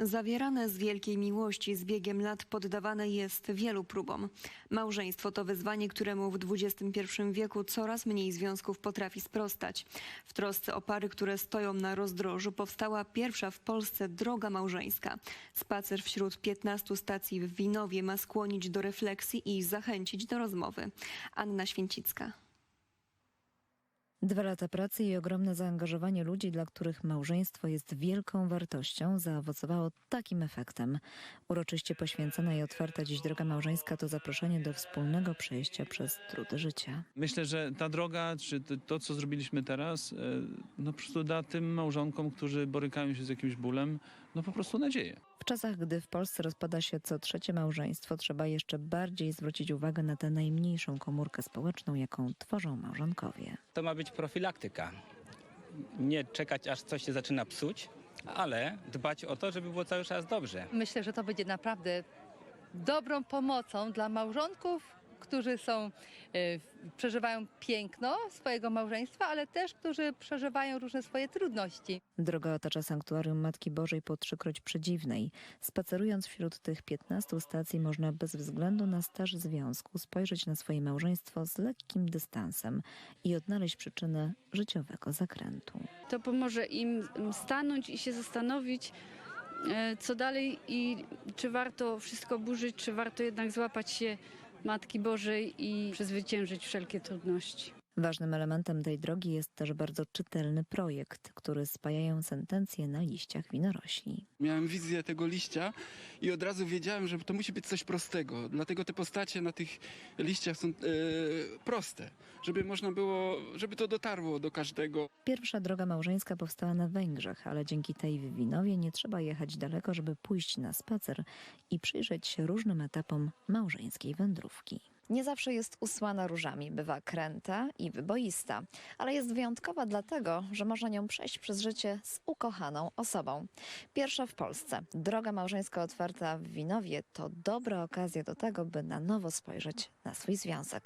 Zawierane z wielkiej miłości z biegiem lat poddawane jest wielu próbom. Małżeństwo to wyzwanie, któremu w XXI wieku coraz mniej związków potrafi sprostać. W trosce o pary, które stoją na rozdrożu, powstała pierwsza w Polsce droga małżeńska. Spacer wśród 15 stacji w Winowie ma skłonić do refleksji i zachęcić do rozmowy. Anna Święcicka. Dwa lata pracy i ogromne zaangażowanie ludzi, dla których małżeństwo jest wielką wartością, zaowocowało takim efektem. Uroczyście poświęcona i otwarta dziś droga małżeńska to zaproszenie do wspólnego przejścia przez trudy życia. Myślę, że ta droga, czy to, to, co zrobiliśmy teraz, e, no po prostu da tym małżonkom, którzy borykają się z jakimś bólem, no po prostu nadzieję. W czasach, gdy w Polsce rozpada się co trzecie małżeństwo, trzeba jeszcze bardziej zwrócić uwagę na tę najmniejszą komórkę społeczną, jaką tworzą małżonkowie. To ma być profilaktyka. Nie czekać, aż coś się zaczyna psuć, ale dbać o to, żeby było cały czas dobrze. Myślę, że to będzie naprawdę dobrą pomocą dla małżonków, którzy są, e, przeżywają piękno swojego małżeństwa, ale też którzy przeżywają różne swoje trudności. Droga otacza sanktuarium Matki Bożej po trzykroć przedziwnej. Spacerując wśród tych 15 stacji można bez względu na staż związku spojrzeć na swoje małżeństwo z lekkim dystansem i odnaleźć przyczynę życiowego zakrętu. To pomoże im stanąć i się zastanowić, e, co dalej i czy warto wszystko burzyć, czy warto jednak złapać się Matki Bożej i przezwyciężyć wszelkie trudności. Ważnym elementem tej drogi jest też bardzo czytelny projekt, który spajają sentencje na liściach winorośli. Miałem wizję tego liścia i od razu wiedziałem, że to musi być coś prostego. Dlatego te postacie na tych liściach są e, proste, żeby można było, żeby to dotarło do każdego. Pierwsza droga małżeńska powstała na Węgrzech, ale dzięki tej w Winowie nie trzeba jechać daleko, żeby pójść na spacer i przyjrzeć się różnym etapom małżeńskiej wędrówki. Nie zawsze jest usłana różami, bywa kręta i wyboista, ale jest wyjątkowa dlatego, że można nią przejść przez życie z ukochaną osobą. Pierwsza w Polsce, droga małżeńska otwarta w Winowie to dobra okazja do tego, by na nowo spojrzeć na swój związek.